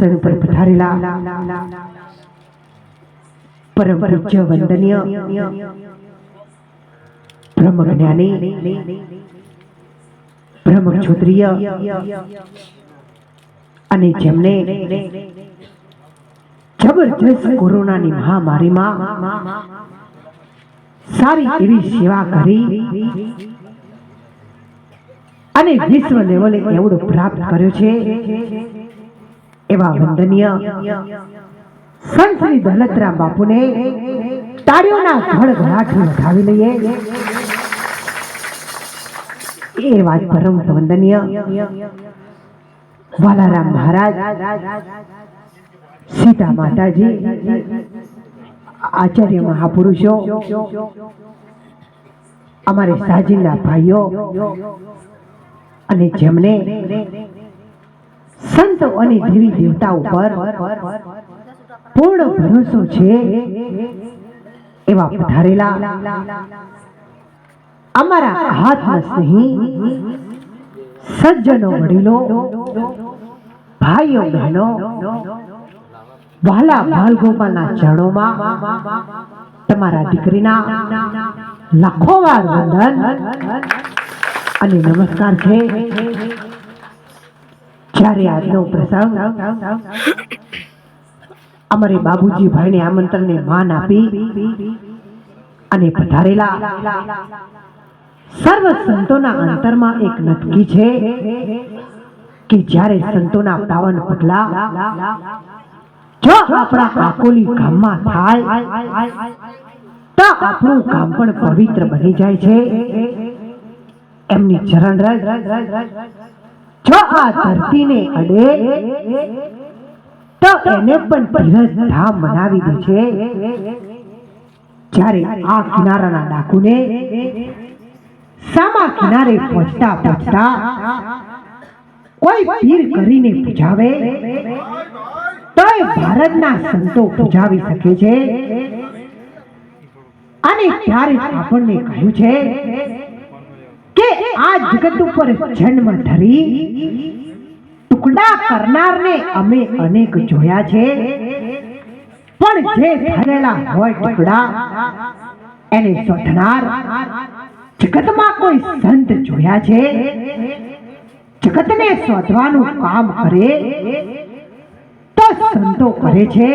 અસર ઉપર પધારેલા. પરમ પૂજ્ય વંદનીય બ્રહ્મ જ્ઞાની બ્રહ્મ ક્ષત્રિય અને જેમને જબરજસ્ત કોરોનાની મહામારીમાં સારી એવી સેવા કરી અને વિશ્વ લેવલે એવડો પ્રાપ્ત કર્યો છે. એવા વંદનીય સંત શ્રી દલતરામ બાપુને તાળીઓના ઘડઘડાટથી વધાવી લઈએ. એ વાત પરમ વંદનીય. વાલારામ મહારાજ સીતા માતાજી આચાર્ય મહાપુરુષો અમારે સાજીના ભાઈઓ અને જેમને સંતો અને દેવી દેવતા ઉપર પૂર્ણ ભરોસો છે એવા પધારેલા અમારા હાથમાં સ્નેહી સજ્જનો વડીલો, ભાઈઓ બહેનો વાલા બાલ ગોપાલના ચરણોમાં તમારા દીકરીના લાખો વાર વંદન અને નમસ્કાર છે. જ્યારે આજનો પ્રસંગ? અમારે બાબુજી ભાઈને આમંત્રણને માન આપી અને પધારેલા. સર્વ સંતોના અંતરમાં એક નટકી છે કે જ્યારે સંતોના પાવન પગલા જો આપણા આકોલી ગામમાં થાય, તો આપણું ગામ પણ પવિત્ર બની જાય છે. એમની ચરણ રજ જો આ ધરતીને અડે, તો એને પણ ધીરજ ધામ બનાવી દે છે. જ્યારે આ કિનારાના ડાકુને સામા કિનારે પહોંચતા પહોંચતા કોઈ પીર કરીને પૂજાવે, તોય ભારતના સંતો પૂજાવી શકે છે. અને ત્યારે આપણને કહ્યું છે કે આ જગત ઉપર જન્મ ધરી ટુકડા કરનારને અમે અનેક જોયા છે. પણ જે ધરેલા હોય ટુકડા, એને શોધનાર જગતમાં કોઈ સંત જોયા છે. જગતને શોધવાનું કામ કરે તો સંતો કરે છે.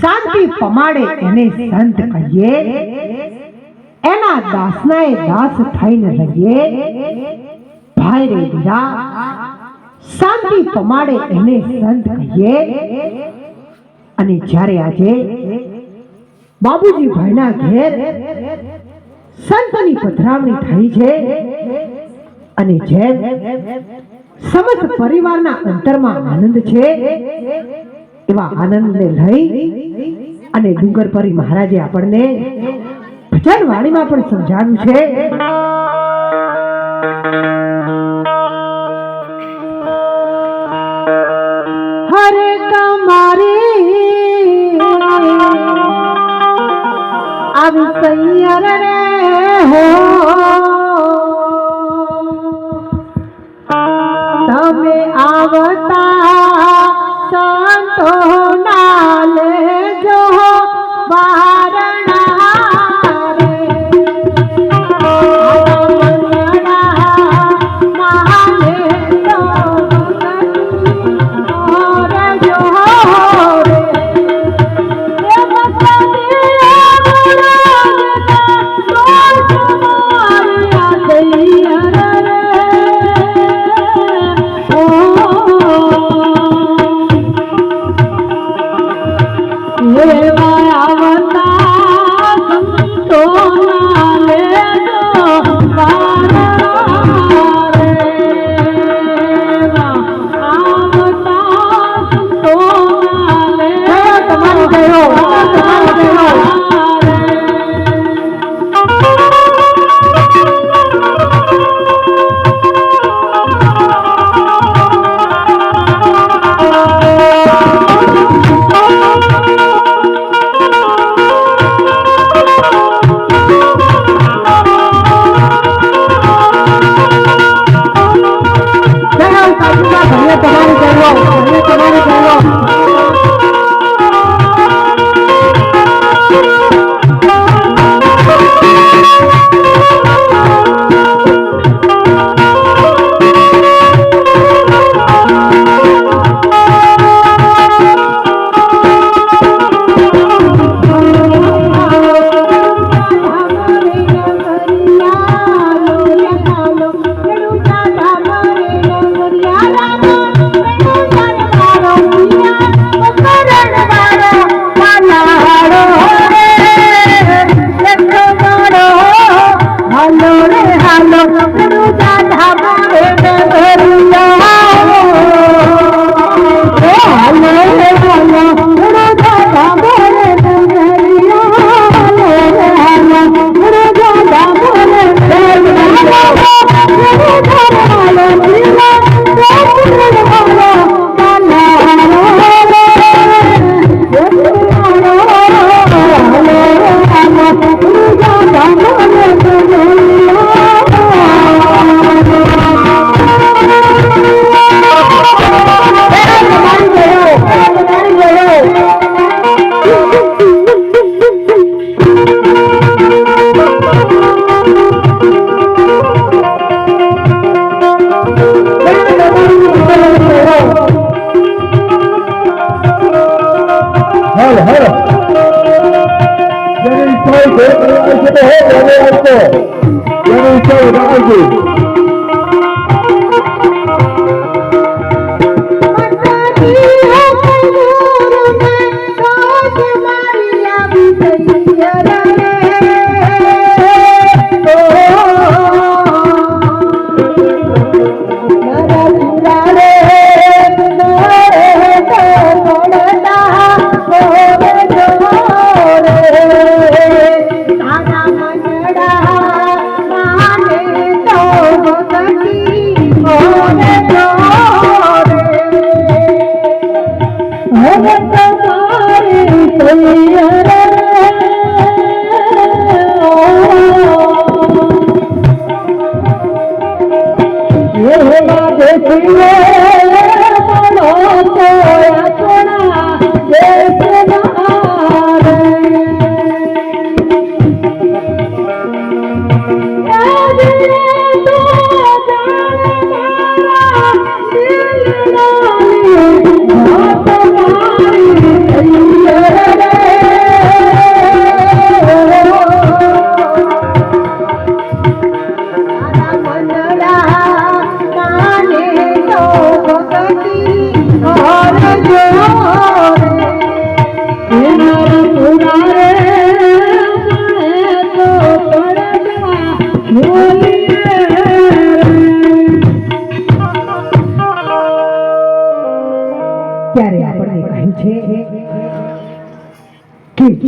શાંતિ પમાડે એને સંત કહીએ. એના દાસના એ દાસ થઈને રહીએ. ભાઈ રે દીરા શાંતિ પમાડે એને સંત કહીએ. અને જ્યારે આજે બાબુજી ભાઈના ઘેર સંતની પધરામણી થઈ છે, અને જેમ સમસ્ત પરિવારના અંતરમાં આનંદ છે, એવા આનંદને લઈ અને ડુંગરપરી મહારાજે આપણને ભજન વાણીમાં પણ સમજાવ્યું છે. હરે કમારી આવી સૈયર તમે આવતા સંતો ના மண்ணில் હવે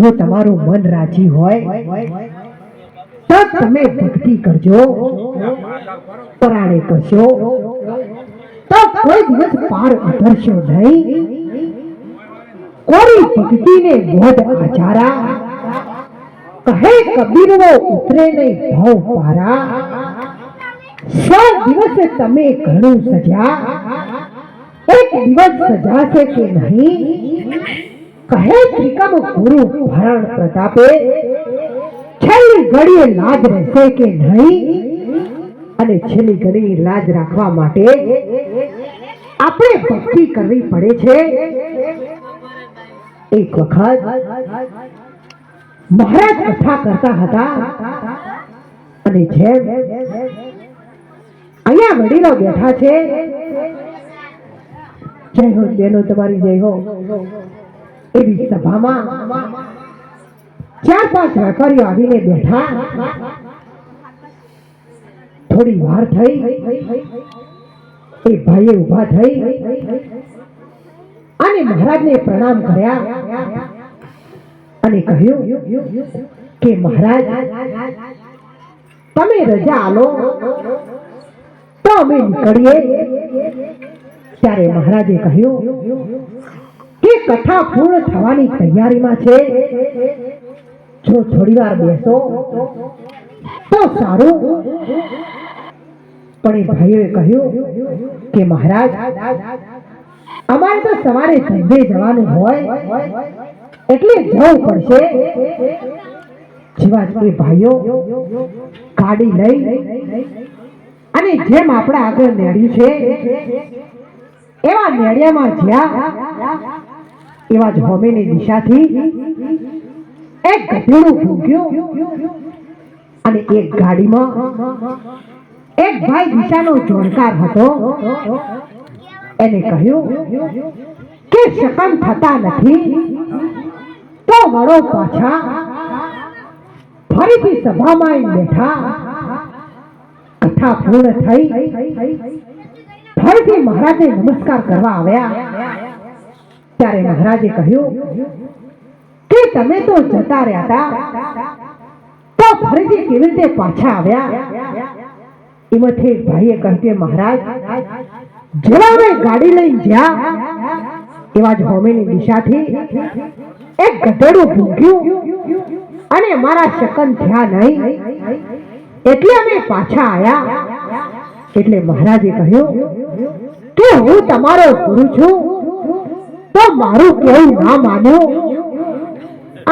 જો તમારું મન રાજી હોય, તો તમે ભક્તિ કરજો, પરાણે કરશો. તો કોઈ દિવસ પાર ઉતરશો નહીં. ભક્તિ ભક્તિને મોઢ આચારા. કહે કબીરવો, ઉતરે નહીં ભવ પારા. સો દિવસે તમે ઘણું સજા. એક દિવસ સજાશે કે નહીં? કહે ત્રિકમ ગુરુ ભરણ પ્રતાપે, છેલ્લી ઘડીએ લાજ રહેશે કે નહીં? અને છેલ્લી ઘડીએ લાજ રાખવા માટે આપણે ભક્તિ કરવી પડે છે. એક વખત મહારાજ કથા કરતા હતા અને જેમ અહીંયા વડીલો બેઠા છે. જય હો બેનો, તમારી જય હો. એવી સભામાં ચાર પાંચ વેપારીઓ આવીને બેઠા. થોડી વાર થઈ. એ ભાઈએ ઊભા થઈ. અને મહારાજને પ્રણામ કર્યા અને કહ્યું કે મહારાજ, તમે રજા આલો તો અમે નીકળીએ. ત્યારે મહારાજે કહ્યું કે કથા પૂર્ણ થવાની તૈયારીમાં છે, જો થોડી વાર બેસો તો સારું. પણ એ ભાઈઓએ કહ્યું કે મહારાજ, અમારે તો સવારે ધંધે જવાનું હોય, એટલે જવું પડશે. જેવા જ એ ભાઈઓ ગાડી લઈ અને જેમ આપણે આગળ નેડ્યું છે, એવા નેડિયામાં જ્યાં એવા જ હોમીની દિશાથી એક ગધેડું ભૂંક્યું અને એક ગાડીમાં એક ભાઈ દિશાનો જોડકાર હતો. એને કહ્યું, કે શકન થતા નથી, તો વળો પાછા. ફરીથી સભામાં બેઠા. કથા પૂર્ણ થઈ. ફરીથી મહારાજે નમસ્કાર કરવા આવ્યા. ત્યારે મહારાજે કહ્યું, કે તમે તો જતા રહ્યા હતા, તો ફરીથી કેવી રીતે પાછા આવ્યા? એમાંથી એક ભાઈએ કહ્યું કે, મહારાજ, જેવા અમે ગાડી લઈને ગયા એવા જ હોમીની દિશાથી એક ગધેડું ભૂંક્યું અને મારા શકન થયા નહીં. એટલે અમે પાછા આવ્યા એટલે મહારાજે કહ્યું, કે હું તમારો ગુરુ છું તો મારું કેવું ના માન્યો?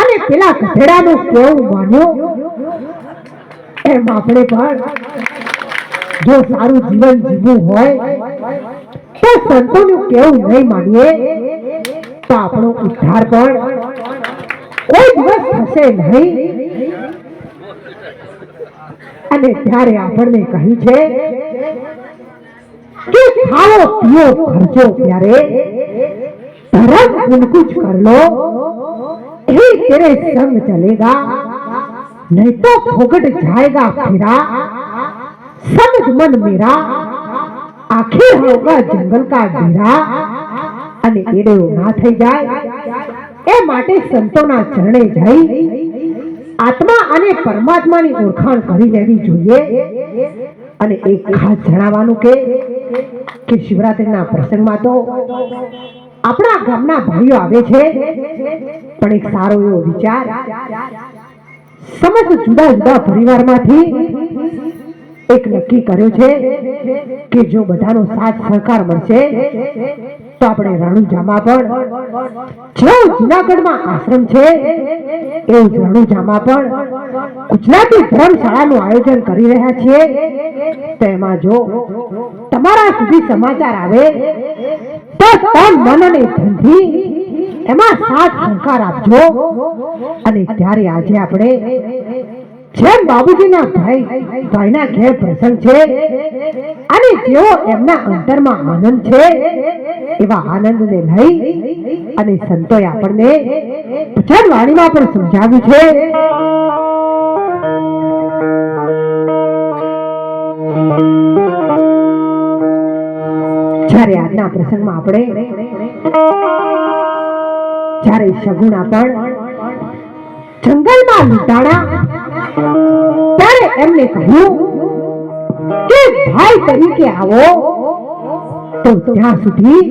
અને પેલા ગધેડાનું કેવું માન્યો? એમ આપણે પણ જો સારું જીવન જીવવું હોય, તો સંતોનું કેવું નહીં માનીએ, તો આપણો ઉદ્ધાર પણ કોઈ દિવસ થશે નહીં. અને ત્યારે આપણને કહ્યું છે કે ખાઓ પીઓ ખર્ચો પ્યારે ધર્મ कुछ कर लो ही तेरे संग चलेगा नहीं तो फोकट जाएगा फिरा समझ मन मेरा आखिर होगा जंगल का डेरा અને એડે ના થઈ જાય એ માટે સંતોના ચરણે જઈ આત્મા અને પરમાત્માની ઓળખાણ કરી લેવી જોઈએ અને એક ખાસ જણાવવાનું કે કે શિવરાત્રીના પ્રસંગમાં તો આપણા ગામના ભાઈઓ આવે છે, પણ એક સારો એવો વિચાર સમસ્ત જુદા જુદા પરિવારમાંથી એક નક્કી કર્યો છે કે જો બધાનો સાથ સહકાર મળશે, તો આપણે રણુજામાં પણ જેવું જુનાગઢમાં આશ્રમ છે. એવું જ રણુજામાં પણ ગુજરાતી ધર્મશાળાનું આયોજન કરી રહ્યા છીએ. તેમાં જો તમારા સુધી સમાચાર આવે તો તન મન અને ધંધી એમાં સાથ સહકાર આપજો. અને ત્યારે આજે આપણે જેમ બાબુજીના ભાઈ ભાઈના ઘેર પ્રસંગ છે, અને જેવો એમના અંતરમાં આનંદ છે, એવા આનંદને લઈ અને સંતોએ આપણને ભજન વાણીમાં પણ સમજાવ્યું છે. જ્યારે આજના પ્રસંગમાં આપણે જ્યારે સગુણા પણ જંગલમાં લૂંટાણા. ત્યારે એમને કહ્યું કે ભાઈ તરીકે આવો, તો ત્યાં સુધી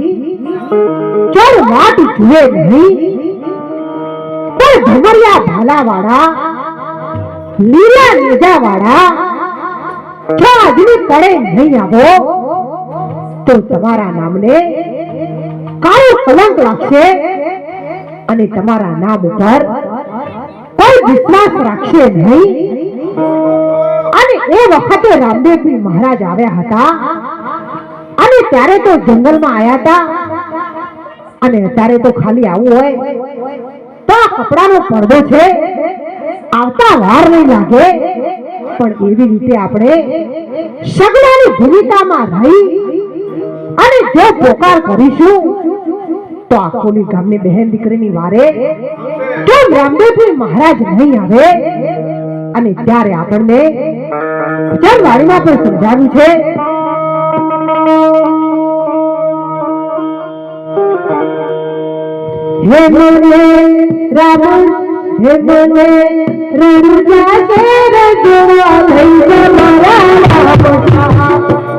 ચોર વાત જુએ નહીં. પણ ભમરિયા ભાલા વાળા લીલા નેજા વાળા જો આજની પડે નહીં આવો તો તમારા નામને કાળો કલંક લાગશે અને તમારા નામ ઉપર કોઈ વિશ્વાસ રાખશે નહીં. અને એ વખતે રામદેવજી મહારાજ આવ્યા હતા. અને ત્યારે તો જંગલમાં આવ્યા હતા. અને અત્યારે તો ખાલી આવું હોય. તો આ કપડાનો પડદો છે. આવતા વાર નહીં લાગે. પણ એવી રીતે આપણે સગડાની ભૂમિકામાં રહી અને જો પોકાર કરીશું, તો આખોલી ગામની બહેન દીકરીની વારે કેમ રામદેવજી મહારાજ નહીં આવે, અને ત્યારે આપણને વાણીમાં પણ સમજાવ્યું છે. હે મને રાવણ, હે મને રણુજા શેર જોવા લઈ જા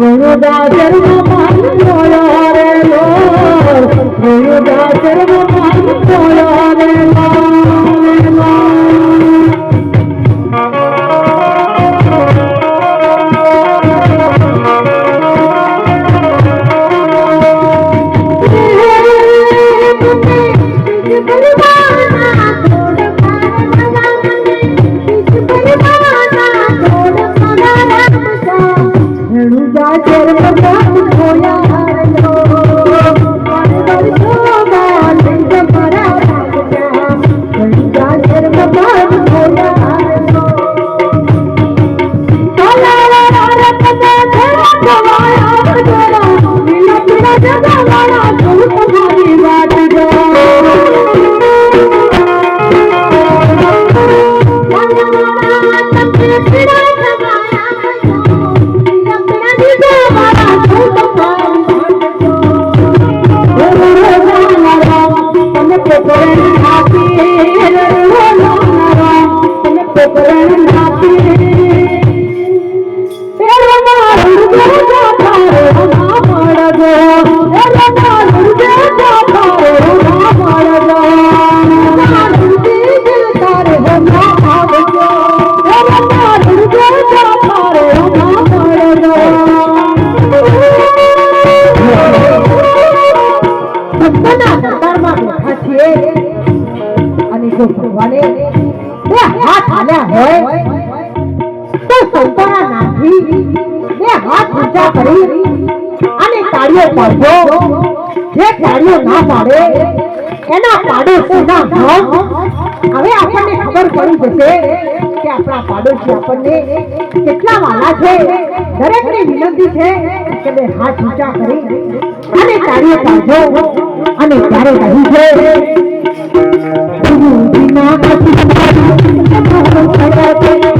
గురుదా చర్మ పాలు గురుదా చర్మ બે હોય, તો સંતોના નાથી બે હાથ ઊંચા કરી અને તાળીઓ પાડજો. જે તાળીઓ ના પાડે, એના પાડોશીના ભાવ હવે આપણને ખબર પડી જશે કે આપણા પાડોશી આપણને કેટલા વાલા છે. દરેકને વિનંતી છે કે બે હાથ ઊંચા કરી અને તાળીઓ પાડજો અને ત્યારે કહી છે Thank you.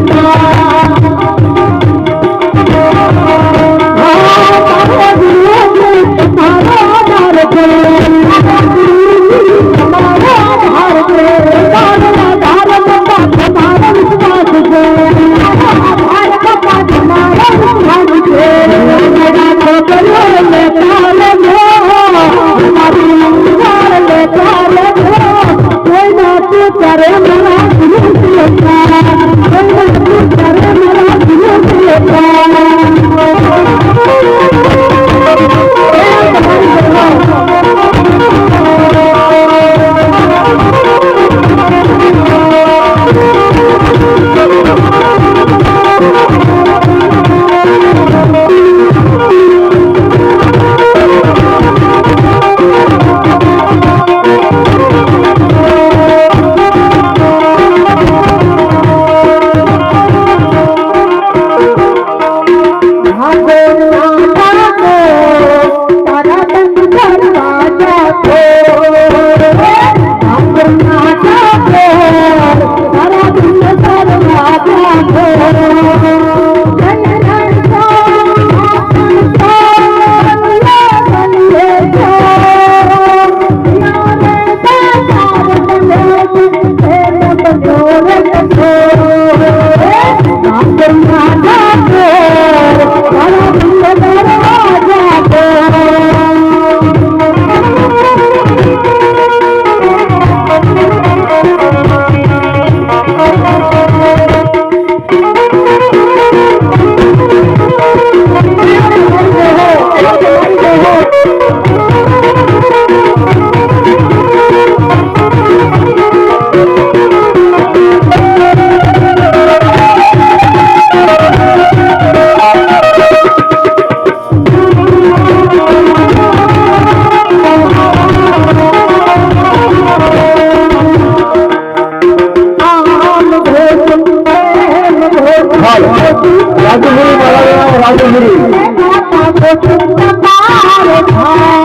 ગુરુજી હતા কোথায়